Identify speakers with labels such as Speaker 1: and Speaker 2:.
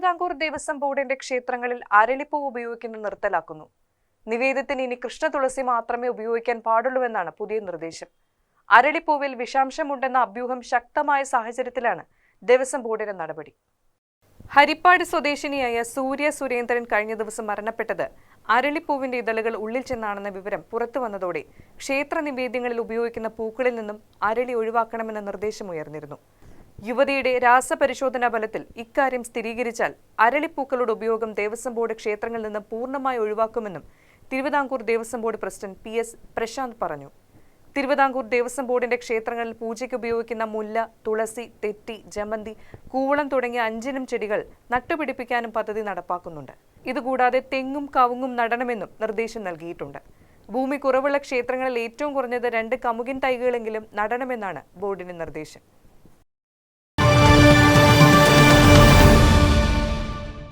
Speaker 1: തിരുവിതാംകൂർ ദേവസ്വം ബോർഡിന്റെ ക്ഷേത്രങ്ങളിൽ അരളിപ്പൂ ഉപയോഗിക്കുന്നത് നിർത്തലാക്കുന്നു നിവേദ്യത്തിന് ഇനി കൃഷ്ണ തുളസി മാത്രമേ ഉപയോഗിക്കാൻ പാടുള്ളൂവെന്നാണ് പുതിയ നിർദ്ദേശം അരളിപ്പൂവിൽ വിഷാംശമുണ്ടെന്ന അഭ്യൂഹം ശക്തമായ സാഹചര്യത്തിലാണ് ദേവസ്വം ബോർഡിന്റെ നടപടി ഹരിപ്പാട് സ്വദേശിനിയായ സൂര്യ സുരേന്ദ്രൻ കഴിഞ്ഞ ദിവസം മരണപ്പെട്ടത് അരളിപ്പൂവിന്റെ ഇതളുകൾ ഉള്ളിൽ ചെന്നാണെന്ന വിവരം പുറത്തു വന്നതോടെ ക്ഷേത്ര നിവേദ്യങ്ങളിൽ ഉപയോഗിക്കുന്ന പൂക്കളിൽ നിന്നും അരളി ഒഴിവാക്കണമെന്ന നിർദ്ദേശമുയർന്നിരുന്നു യുവതിയുടെ രാസപരിശോധനാ ഫലത്തിൽ ഇക്കാര്യം സ്ഥിരീകരിച്ചാൽ അരളിപ്പൂക്കളുടെ ഉപയോഗം ദേവസ്വം ബോർഡ് ക്ഷേത്രങ്ങളിൽ നിന്ന് പൂർണ്ണമായി ഒഴിവാക്കുമെന്നും Thiruvithamkoor Devaswom board president P S Prasanth പറഞ്ഞു തിരുവിതാംകൂർ ദേവസ്വം ബോർഡിന്റെ ക്ഷേത്രങ്ങളിൽ പൂജയ്ക്ക് ഉപയോഗിക്കുന്ന മുല്ല തുളസി തെറ്റി ജമന്തി കൂവളം തുടങ്ങിയ അഞ്ചിനും ചെടികൾ നട്ടുപിടിപ്പിക്കാനും പദ്ധതി നടപ്പാക്കുന്നുണ്ട് ഇതുകൂടാതെ തെങ്ങും കവുങ്ങും നടണമെന്നും നിർദ്ദേശം നൽകിയിട്ടുണ്ട് ഭൂമി കുറവുള്ള ക്ഷേത്രങ്ങളിൽ ഏറ്റവും കുറഞ്ഞത് രണ്ട് കമുകിൻ തൈകളെങ്കിലും നടണമെന്നാണ് ബോർഡിന്റെ നിർദ്ദേശം